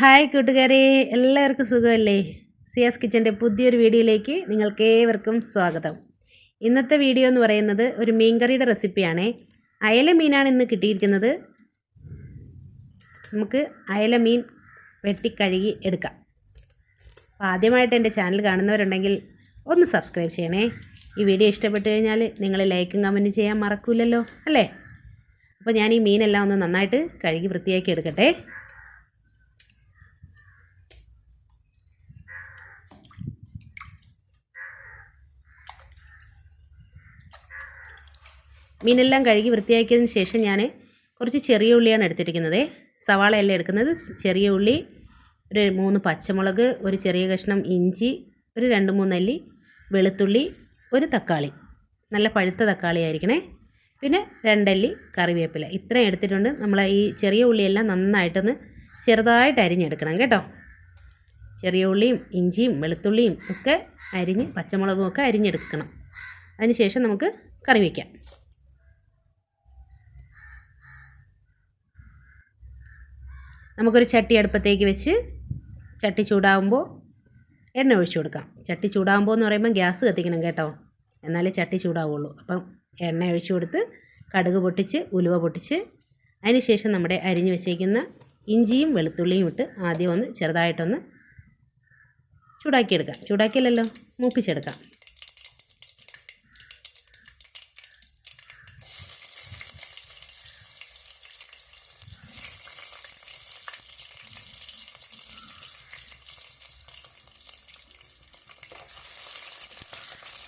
Hi കൂട്ടുകാരെ എല്ലാവർക്കും സുഖമല്ലേ? സി എസ് കിച്ചന്റെ പുതിയൊരു വീഡിയോയിലേക്ക് നിങ്ങൾക്ക് ഏവർക്കും സ്വാഗതം. ഇന്നത്തെ വീഡിയോ എന്ന് പറയുന്നത് ഒരു മീൻകറിയുടെ റെസിപ്പിയാണ്. അയല മീനാണ് ഇന്ന് കിട്ടിയിരിക്കുന്നത്. നമുക്ക് അയല മീൻ വെട്ടിക്കഴുകി എടുക്കാം. അപ്പോൾ ആദ്യമായിട്ട് എന്റെ ചാനൽ കാണുന്നവരുണ്ടെങ്കിൽ ഒന്ന് സബ്സ്ക്രൈബ് ചെയ്യണേ. ഈ വീഡിയോ ഇഷ്ടപ്പെട്ടു കഴിഞ്ഞാൽ നിങ്ങൾ ലൈക്കും കമന്റും ചെയ്യാൻ മറക്കില്ലല്ലോ അല്ലേ? അപ്പോൾ ഞാൻ ഈ മീനെല്ലാം ഒന്ന് നന്നായിട്ട് കഴുകി വൃത്തിയാക്കി എടുക്കട്ടെ. മീനെല്ലാം കഴുകി വൃത്തിയാക്കിയതിന് ശേഷം ഞാൻ കുറച്ച് ചെറിയ ഉള്ളിയാണ് എടുത്തിരിക്കുന്നത്. സവാള എല്ലാം എടുക്കുന്നത്. ചെറിയ ഉള്ളി ഒരു മൂന്ന് പച്ചമുളക് ഒരു ചെറിയ കഷ്ണം ഇഞ്ചി ഒരു രണ്ട് മൂന്നല്ലി വെളുത്തുള്ളി ഒരു തക്കാളി. നല്ല പഴുത്ത തക്കാളി ആയിരിക്കണേ. പിന്നെ രണ്ടല്ലി കറിവേപ്പില. ഇത്രയും എടുത്തിട്ടുണ്ട്. നമ്മൾ ഈ ചെറിയ ഉള്ളിയെല്ലാം നന്നായിട്ടൊന്ന് ചെറുതായിട്ട് അരിഞ്ഞെടുക്കണം കേട്ടോ. ചെറിയ ഉള്ളിയും ഇഞ്ചിയും വെളുത്തുള്ളിയും ഒക്കെ അരിഞ്ഞ് പച്ചമുളകും ഒക്കെ അരിഞ്ഞെടുക്കണം. അതിന് ശേഷം നമുക്ക് കറി വയ്ക്കാം നമുക്കൊരു ചട്ടി അടുപ്പത്തേക്ക് വെച്ച് ചട്ടി ചൂടാകുമ്പോൾ എണ്ണ ഒഴിച്ചു കൊടുക്കാം. ചട്ടി ചൂടാകുമ്പോൾ എന്ന് പറയുമ്പോൾ ഗ്യാസ് കത്തിക്കണം കേട്ടോ. എന്നാലേ ചട്ടി ചൂടാവുള്ളൂ. അപ്പം എണ്ണ ഒഴിച്ചു കൊടുത്ത് കടുക് പൊട്ടിച്ച് ഉലുവ പൊട്ടിച്ച് അതിന് ശേഷം നമ്മുടെ അരിഞ്ഞു വെച്ചേക്കുന്ന ഇഞ്ചിയും വെളുത്തുള്ളിയും ഇട്ട് ആദ്യം ഒന്ന് ചെറുതായിട്ടൊന്ന് ചൂടാക്കിയെടുക്കാം. ചൂടാക്കിയല്ലോ മൂപ്പിച്ചെടുക്കാം.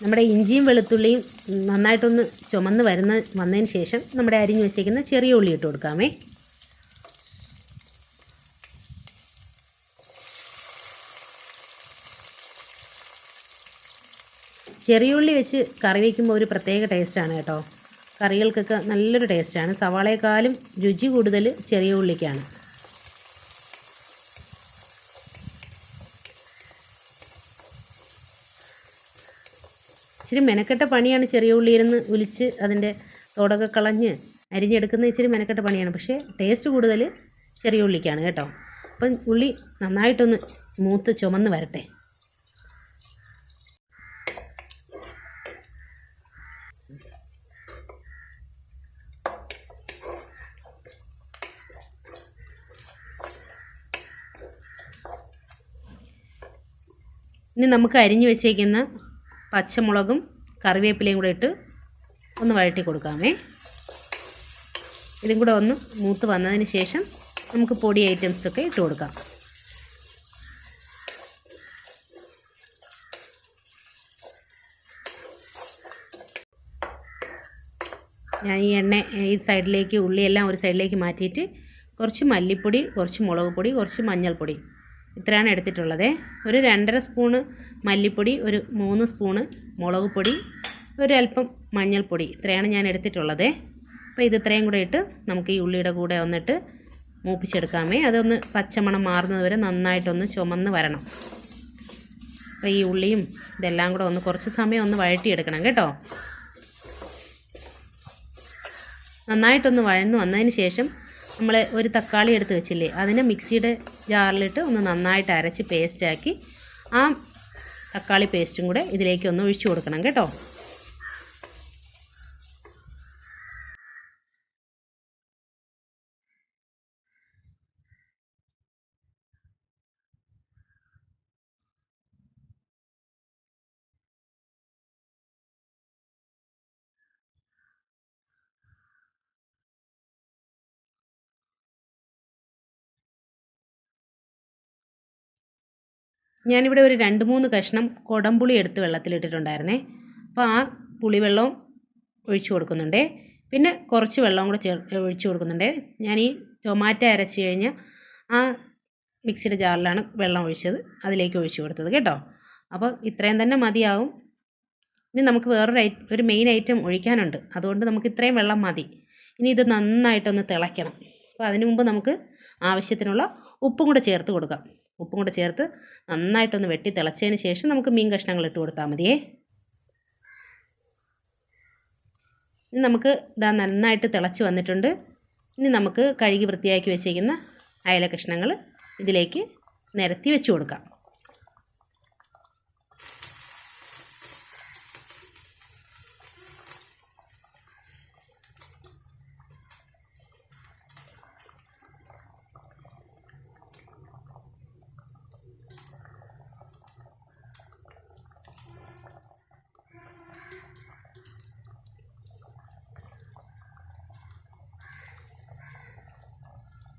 നമ്മുടെ ഇഞ്ചിയും വെളുത്തുള്ളിയും നന്നായിട്ടൊന്ന് ചുമന്ന് വരുന്ന വന്നതിന് ശേഷം നമ്മുടെ അരിഞ്ഞു വെച്ചേക്കുന്ന ചെറിയ ഉള്ളി ഇട്ട് കൊടുക്കാമേ. ചെറിയ ഉള്ളി വെച്ച് കറി വയ്ക്കുമ്പോൾ ഒരു പ്രത്യേക ടേസ്റ്റാണ് കേട്ടോ. കറികൾക്കൊക്കെ നല്ലൊരു ടേസ്റ്റാണ് സവാളയെക്കാളും രുചി കൂടുതൽ ചെറിയ ഉള്ളിക്കാണ്. ഇച്ചിരി മെനക്കെട്ട പണിയാണ് ചെറിയ ഉള്ളി ഇരുന്ന് ഉലിച്ച് അതിന്റെ തോടൊക്കെ കളഞ്ഞ് അരിഞ്ഞെടുക്കുന്ന ഇച്ചിരി മെനക്കെട്ട പണിയാണ്. പക്ഷേ ടേസ്റ്റ് കൂടുതൽ ചെറിയ ഉള്ളിക്കാണ് കേട്ടോ. അപ്പം ഉള്ളി നന്നായിട്ടൊന്ന് മൂത്ത് ചുമന്ന് വരട്ടെ. ഇനി നമുക്ക് അരിഞ്ഞു വെച്ചേക്കുന്ന പച്ചമുളകും കറിവേപ്പിലയും കൂടെ ഇട്ട് ഒന്ന് വഴറ്റി കൊടുക്കാമേ. ഇതും കൂടെ ഒന്ന് മൂത്ത് വന്നതിന് ശേഷം നമുക്ക് പൊടി ഐറ്റംസൊക്കെ ഇട്ട് കൊടുക്കാം. ഞാൻ ഈ എണ്ണ ഈ സൈഡിലേക്ക് ഉള്ളിയെല്ലാം ഒരു സൈഡിലേക്ക് മാറ്റിയിട്ട് കുറച്ച് മല്ലിപ്പൊടി കുറച്ച് മുളക് പൊടി കുറച്ച് മഞ്ഞൾപ്പൊടി ഇത്രയാണ് എടുത്തിട്ടുള്ളത്. ഒരു രണ്ടര സ്പൂണ് മല്ലിപ്പൊടി ഒരു മൂന്ന് സ്പൂണ് മുളക് പൊടി ഒരല്പം മഞ്ഞൾപ്പൊടി. ഇത്രയാണ് ഞാൻ എടുത്തിട്ടുള്ളത്. അപ്പോൾ ഇത് ഇത്രയും കൂടെ ഇട്ട് നമുക്ക് ഈ ഉള്ളിയുടെ കൂടെ ഒന്നിട്ട് മൂപ്പിച്ചെടുക്കാമേ. അതൊന്ന് പച്ചമണം മാറുന്നത് വരെ നന്നായിട്ടൊന്ന് ചുമന്ന് വരണം. അപ്പോൾ ഈ ഉള്ളിയും ഇതെല്ലാം കൂടെ ഒന്ന് കുറച്ച് സമയം ഒന്ന് വഴറ്റിയെടുക്കണം കേട്ടോ. നന്നായിട്ടൊന്ന് വഴന്ന് വന്നതിന് ശേഷം നമ്മൾ ഒരു തക്കാളി എടുത്ത് വെച്ചില്ലേ അതിനെ മിക്സിയുടെ ജാറിലിട്ട് ഒന്ന് നന്നായിട്ട് അരച്ച് പേസ്റ്റാക്കി ആ തക്കാളി പേസ്റ്റും കൂടെ ഇതിലേക്ക് ഒന്ന് ഒഴിച്ചു കൊടുക്കണം കേട്ടോ. ഞാനിവിടെ ഒരു രണ്ട് മൂന്ന് കഷ്ണം കൊടംപുളി എടുത്ത് വെള്ളത്തിലിട്ടിട്ടുണ്ടായിരുന്നേ. അപ്പോൾ ആ പുളിവെള്ളവും ഒഴിച്ചു കൊടുക്കുന്നുണ്ട്. പിന്നെ കുറച്ച് വെള്ളവും കൂടെ ചേർ ഒഴിച്ചു കൊടുക്കുന്നുണ്ട്. ഞാൻ ഈ ടൊമാറ്റോ അരച്ച് കഴിഞ്ഞ് ആ മിക്സിയുടെ ജാറിലാണ് വെള്ളം ഒഴിച്ചത്. അതിലേക്ക് ഒഴിച്ചു കൊടുത്തത് കേട്ടോ. അപ്പോൾ ഇത്രയും തന്നെ മതിയാവും. ഇനി നമുക്ക് വേറൊരു ഐ ഒരു മെയിൻ ഐറ്റം ഒഴിക്കാനുണ്ട്. അതുകൊണ്ട് നമുക്ക് ഇത്രയും വെള്ളം മതി. ഇനി ഇത് നന്നായിട്ടൊന്ന് തിളയ്ക്കണം. അപ്പോൾ അതിനു മുമ്പ് നമുക്ക് ആവശ്യത്തിനുള്ള ഉപ്പും കൂടെ ചേർത്ത് കൊടുക്കാം. ഉപ്പും കൂടെ ചേർത്ത് നന്നായിട്ടൊന്ന് വെട്ടി തിളച്ചതിന് ശേഷം നമുക്ക് മീൻ കഷ്ണങ്ങൾ ഇട്ട് കൊടുത്താൽ മതിയേ. ഇനി നമുക്ക് ഇതാ നന്നായിട്ട് തിളച്ച് വന്നിട്ടുണ്ട്. ഇനി നമുക്ക് കഴുകി വൃത്തിയാക്കി വെച്ചിരിക്കുന്ന അയല കഷ്ണങ്ങൾ ഇതിലേക്ക് നിരത്തി വെച്ച് കൊടുക്കാം.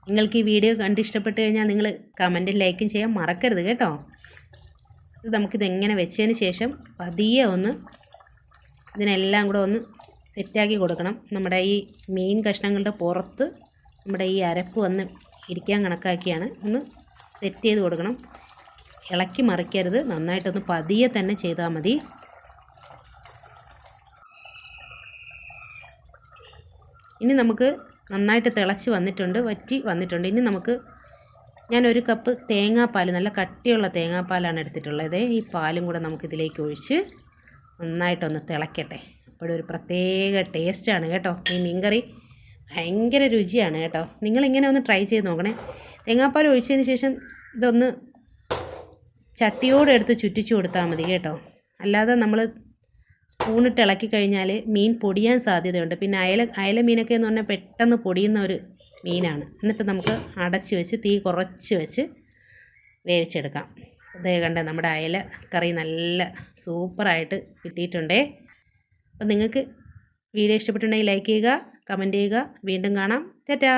നിങ്ങൾക്ക് ഈ വീഡിയോ കണ്ട് ഇഷ്ടപ്പെട്ട് കഴിഞ്ഞാൽ നിങ്ങൾ കമന്റും ലൈക്കും ചെയ്യാൻ മറക്കരുത് കേട്ടോ. ഇത് നമുക്കിത് എങ്ങനെ വെച്ചതിന് ശേഷം പതിയെ ഒന്ന് ഇതിനെല്ലാം കൂടെ ഒന്ന് സെറ്റാക്കി കൊടുക്കണം. നമ്മുടെ ഈ മീൻ കഷ്ണങ്ങളുടെ പുറത്ത് നമ്മുടെ ഈ അരപ്പ് വന്ന് ഇരിക്കാൻ കണക്കാക്കിയാണ്. ഒന്ന് സെറ്റ് ചെയ്ത് കൊടുക്കണം. ഇളക്കി മറിക്കരുത്. നന്നായിട്ടൊന്ന് പതിയെ തന്നെ ചെയ്താൽ മതി. ഇനി നമുക്ക് നന്നായിട്ട് തിളച്ച് വന്നിട്ടുണ്ട് വറ്റി വന്നിട്ടുണ്ട്. ഇനി നമുക്ക് ഞാൻ ഒരു കപ്പ് തേങ്ങാപ്പാൽ നല്ല കട്ടിയുള്ള തേങ്ങാപ്പാലാണ് എടുത്തിട്ടുള്ളത്. ഈ പാലും കൂടെ നമുക്കിതിലേക്ക് ഒഴിച്ച് നന്നായിട്ടൊന്ന് തിളയ്ക്കട്ടെ ഒരു പ്രത്യേക ടേസ്റ്റാണ് കേട്ടോ. ഈ മീൻകറി ഭയങ്കര രുചിയാണ് കേട്ടോ. നിങ്ങളിങ്ങനെ ഒന്ന് ട്രൈ ചെയ്ത് നോക്കണേ. തേങ്ങാപ്പാൽ ഒഴിച്ചതിന് ശേഷം ഇതൊന്ന് ചട്ടിയോടെ എടുത്ത് ചുറ്റിച്ചു കൊടുത്താൽ മതി കേട്ടോ. അല്ലാതെ നമ്മൾ സ്പൂണിട്ട് ഇളക്കി കഴിഞ്ഞാൽ മീൻ പൊടിയാൻ സാധ്യതയുണ്ട്. പിന്നെ അയല അയല മീനൊക്കെ എന്ന് പറഞ്ഞാൽ പെട്ടെന്ന് പൊടിയുന്ന ഒരു മീനാണ്. എന്നിട്ട് നമുക്ക് അടച്ച് വെച്ച് തീ കുറച്ച് വെച്ച് വേവിച്ചെടുക്കാം. അതേ കണ്ട നമ്മുടെ അയല കറി നല്ല സൂപ്പറായിട്ട് കിട്ടിയിട്ടുണ്ടേ. അപ്പം നിങ്ങൾക്ക് വീഡിയോ ഇഷ്ടപ്പെട്ടുണ്ടെങ്കിൽ ലൈക്ക് ചെയ്യുക കമന്റ് ചെയ്യുക. വീണ്ടും കാണാം. ടാറ്റാ!